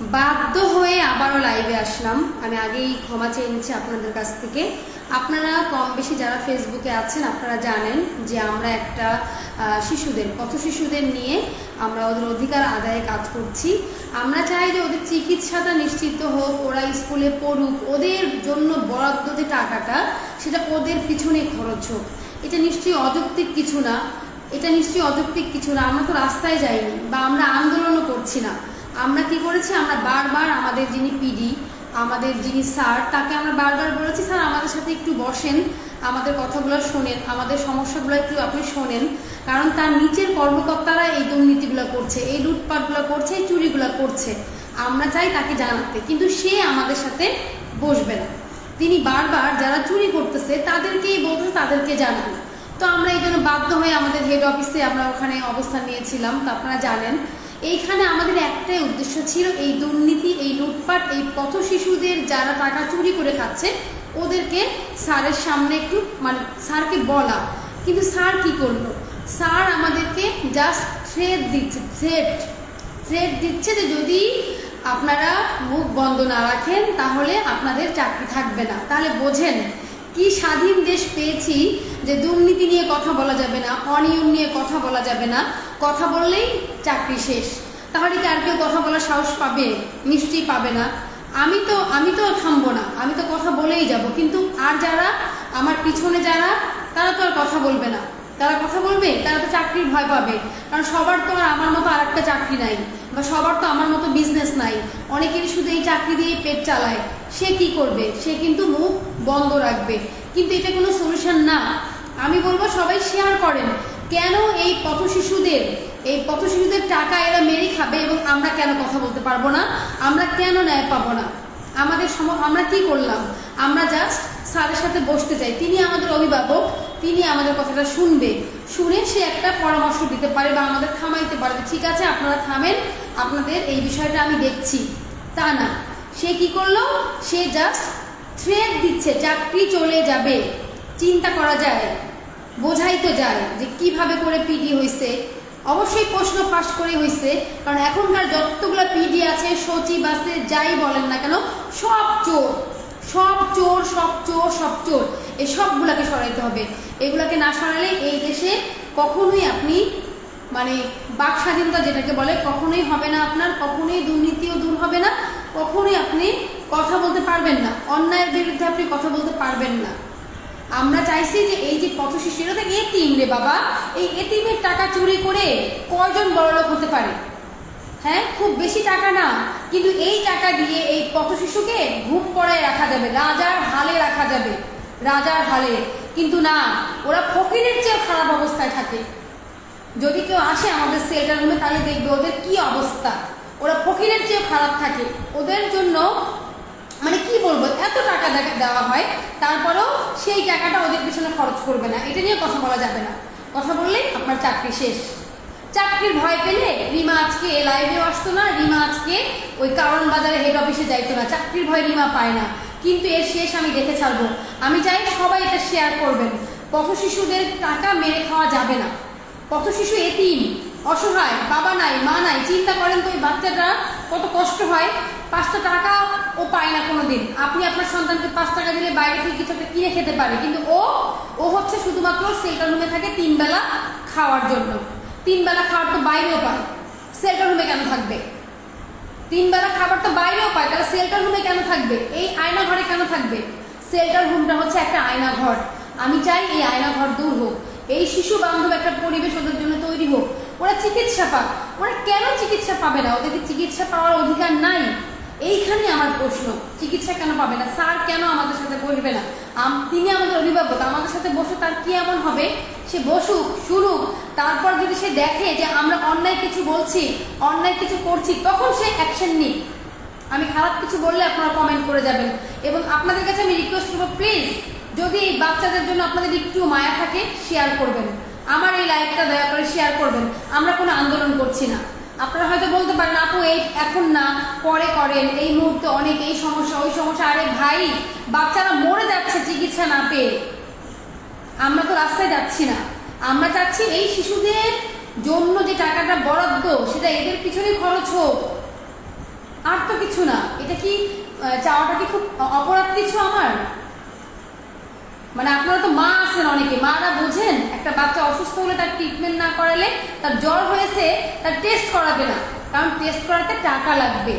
বাধ্য হয়ে আবারও লাইভে আসলাম। আমি আগেই ক্ষমা চেয়ে নিচ্ছি আপনাদের কাছ থেকে। আপনারা কম বেশি যারা ফেসবুকে আছেন, আপনারা জানেন যে আমরা একটা শিশুদের, পথ শিশুদের নিয়ে আমরা ওদের অধিকার আদায়ে কাজ করছি। আমরা চাই যে ওদের চিকিৎসাটা নিশ্চিত হোক, ওরা স্কুলে পড়ুক, ওদের জন্য বরাদ্দ যে টাকাটা, সেটা ওদের পিছনে খরচ হোক। এটা নিশ্চয়ই অযৌক্তিক কিছু না। এটা নিশ্চয়ই অযৌক্তিক কিছু না। আমরা তো রাস্তায় যাইনি বা আমরা আন্দোলনও করছি না। আমরা কি করেছি? আমরা বারবার আমাদের যিনি পিডি আমাদের যিনি স্যার, তাকে আমরা বারবার বলেছি, স্যার, আমাদের সাথে একটু বসেন। আমাদের কথাগুলো শোনেন। আমাদের সমস্যাগুলো একটু আপনি শোনেন। কারণ তার নিচের কর্মকর্তারা এই দুর্নীতিগুলো করছে, এই লুটপাটগুলো করছে, এই চুরিগুলো করছে। আমরা চাই তাকে জানাতে, কিন্তু সে আমাদের সাথে বসবে না। তিনি বারবার যারা চুরি করতেছে, তাদেরকেই বলতেছে, তাদেরকে জানান। তো আমরা এই জন্য বাধ্য হয়ে আমাদের হেড অফিসে আমরা ওখানে অবস্থান নিয়েছিলাম। তো আপনারা জানেন এইখানে আমাদের একটাই উদ্দেশ্য ছিল এই দুর্নীতি, এই লুটপাট, এই পথ শিশুদের যারা টাকা চুরি করে খাচ্ছে, ওদেরকে স্যারের সামনে একটু মানে স্যারকে বলা। কিন্তু স্যার কি করল? স্যার আমাদেরকে জাস্ট থ্রেড দিচ্ছে থ্রেড থ্রেড দিচ্ছে যে যদি আপনারা মুখ বন্ধ না রাখেন, তাহলে আপনাদের চাকরি থাকবে না। তাহলে বোঝেন কি স্বাধীন দেশ পেয়েছি যে দুর্নীতি নিয়ে কথা বলা যাবে না, অনিয়ম নিয়ে কথা বলা যাবে না, কথা বললেই চাকরি শেষ। তাহলে কি আর কেউ কথা বলার সাহস পাবে? নিশ্চয়ই পাবে না। আমি তো আমি তো থামবো না, আমি তো কথা বলেই যাব। কিন্তু আর যারা, আমার পিছনে যারা, তারা তো আর কথা বলবে না। তারা কথা বলবে, তারা তো চাকরির ভয় পাবে। কারণ সবার তো আর আমার মতো আর একটা চাকরি নাই, বা সবার তো আমার মতো বিজনেস নাই। অনেকেরই শুধু এই চাকরি দিয়েই পেট চালায়। সে কি করবে? সে কিন্তু মুখ বন্ধ রাখবে। কিন্তু এটা কোনো সলিউশন না। আমি বলব সবাই শেয়ার করেন, কেন এই পথ শিশুদের এই পথ শিশুদের টাকা এরা মেরে খাবে এবং আমরা কেন কথা বলতে পারব না? আমরা কেন ন্যায় পাবো না? আমাদের সম, আমরা কি করলাম? আমরা জাস্ট স্যারের সাথে বসতে চাই। তিনি আমাদের অভিভাবক, তিনি আমাদের কথাটা শুনবে। শুনে সে একটা পরামর্শ দিতে পারে বা আমাদের থামাইতে পারবে। ঠিক আছে, আপনারা থামেন। আপনাদের এই বিষয়টা আমি দেখছি। তা না। সে কি করল? সে জাস্ট থ্রেড দিচ্ছে, চাকরি চলে যাবে। চিন্তা করা যায়, বোঝাই তো যায় যে কীভাবে করে পিডি হয়েছে অবশ্যই প্রশ্ন ফাঁস করে হয়েছে কারণ এখনকার যতগুলো পিডি আছে, সচিব আছে, যাই বলেন না কেন, সব চোর। সব চোর সব চোর সব চোর। এই সবগুলাকে সরাইতে হবে। এগুলাকে না সরালে এই দেশে কখনোই আপনি মানে বাক স্বাধীনতা যেটাকে বলে, কখনোই হবে না আপনার, কখনোই দুর্নীতিও দূর হবে না। কখনোই আপনি কথা বলতে পারবেন না। অন্যায়ের বিরুদ্ধে আপনি কথা বলতে পারবেন না। আমরা চাইছি যে এই যে পথ শিশু এটা তো এতিম রে বাবা। এই এতিমের টাকা চুরি করে কয়জন বড়লোক হতে পারে? হ্যাঁ খুব বেশি টাকা না। কিন্তু এই টাকা দিয়ে এই পথ শিশুকে ঘুম পড়ায় রাখা যাবে, রাজার হালে রাখা যাবে, রাজার হালে। কিন্তু না, ওরা ফকিরের চেয়ে খারাপ অবস্থায় থাকে। যদি কেউ আসে আমাদের সেলটার রুমে তাহলে দেখবে ওদের কি অবস্থা। ওরা ফকিরের চেয়ে খারাপ থাকে। ওদের জন্য মানে কি বলব, এত টাকা দেওয়া হয়, তারপরেও সেই টাকাটা ওদের পিছনে খরচ করবে না। এটা নিয়ে কথা বলা যাবে না। কথা বললেই আপনার চাকরি শেষ। চাকরির ভয় পেলে রিমা আজকে লাইভেও আসতো না, রিমা আজকে ওই কারণ বাজারে হেড অফিসে যাইতো না। চাকরির ভয় রিমা পায় না। কিন্তু এর শেষ আমি দেখে ছাড়বো। আমি চাই সবাই এটা শেয়ার করবেন। পথ শিশুদের টাকা মেরে খাওয়া যাবে না। পথ শিশু এতিম। অসহায়, বাবা নাই, মা নাই, চিন্তা করেন তো ওই বাচ্চাটা কত কষ্ট হয়। পাঁচটা টাকা ও পায় না কোনো দিন আপনি আপনার সন্তানকে পাঁচ টাকা দিলে বাইরে থেকে কিছু একটা কিনে খেতে পারে। কিন্তু ও ও হচ্ছে শুধুমাত্র সেলটার রুমে থাকে তিন বেলা খাওয়ার জন্য। তিন বেলা খাওয়ার তো বাইরেও পায়। সেলটার রুমে কেন থাকবে? তিন বেলা খাবার তো বাইরেও পায়, তাহলে সেলটার রুমে কেন থাকবে? এই আয়না ঘরে কেন থাকবে? সেলটার রুমটা হচ্ছে একটা আয়না ঘর। আমি চাই এই আয়না ঘর দূর হোক। এই শিশু বান্ধব একটা পরিবেশ ওদের জন্য তৈরি হোক। ওরা চিকিৎসা পাক। ওরা কেন চিকিৎসা পাবে না? ওদেরকে চিকিৎসা পাওয়ার অধিকার নাই। এইখানে আমার প্রশ্ন, চিকিৎসা কেন পাবে না? স্যার কেন আমাদের সাথে বসবে না? তিনি আমাদের অভিভাবক, আমাদের সাথে বসে তার কি এমন হবে? সে বসুক, শুরুক। তারপর যদি সে দেখে যে আমরা অন্যায় কিছু বলছি, অন্যায় কিছু করছি, তখন সে অ্যাকশন নিক। আমি খারাপ কিছু বললে আপনারা কমেন্ট করে যাবেন। এবং আপনাদের কাছে আমি রিকোয়েস্ট করব প্লিজ যদি এই বাচ্চাদের জন্য আপনাদের একটু মায়া থাকে শেয়ার করবেন। আমার এই লাইভটা দয়া করে শেয়ার করবেন। আমরা কোনো আন্দোলন করছি না। আপনারা হয়তো বলতে পারেন, আপু, এই এখন না, পরে করেন। এই মুহূর্তে অনেক, এই সমস্যা, ওই সমস্যা। আরে ভাই, বাচ্চারা মরে যাচ্ছে চিকিৎসা না পেয়ে। আমরা তো রাস্তায় যাচ্ছি না। আমরা চাচ্ছি এই শিশুদের জন্য যে টাকাটা বরাদ্দ, সেটা এদের পিছনে খরচ হোক। আর তো কিছু না। এটা কি চাওয়াটা কি খুব অপরাধ কিছু আমার? মানে আপনারা তো মা আছেন অনেকে। মারা বোঝেন, একটা বাচ্চা অসুস্থ হলে তার ট্রিটমেন্ট না করালে তার জ্বর হয়েছে, তার টেস্ট করাবে না। কারণ টেস্ট করাতে টাকা লাগবে।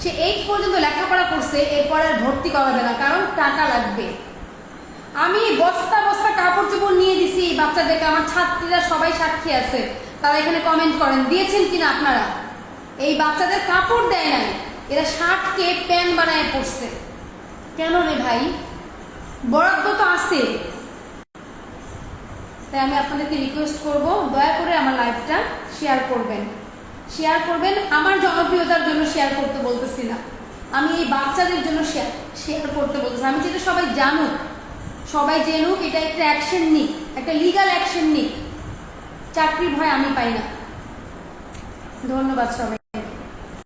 সে এইট পর্যন্ত লেখাপড়া করছে, এরপরে আর ভর্তি করাবে না, কারণ টাকা লাগবে। আমি বস্তা বস্তা কাপড় চোপড় নিয়ে দিছি, এই বাচ্চাদেরকে আমার ছাত্রীরা সবাই সাক্ষী আছে। তারা এখানে কমেন্ট করেন, দিয়েছেন কিনা আপনারা? এই বাচ্চাদের কাপড় দেয় নাই, এরা শার্টকে প্যান্ট বানায় পড়ছে কেন রে ভাই? বরাদ্দ তো আছে। তাই আমি আপনাদেরকে রিকোয়েস্ট করব, দয়া করে আমার লাইভটা শেয়ার করবেন। শেয়ার করবেন, আমার জনপ্রিয়তার জন্য শেয়ার করতে বলতেছি না। আমি এই বাচ্চাদের জন্য শেয়ার শেয়ার করতে বলতেছি। আমি যেটা সবাই জানুক, সবাই জেনুক, এটা একটা অ্যাকশন নিক, একটা লিগাল অ্যাকশন নিক। চাকরির ভয় আমি পাই না। ধন্যবাদ সবাই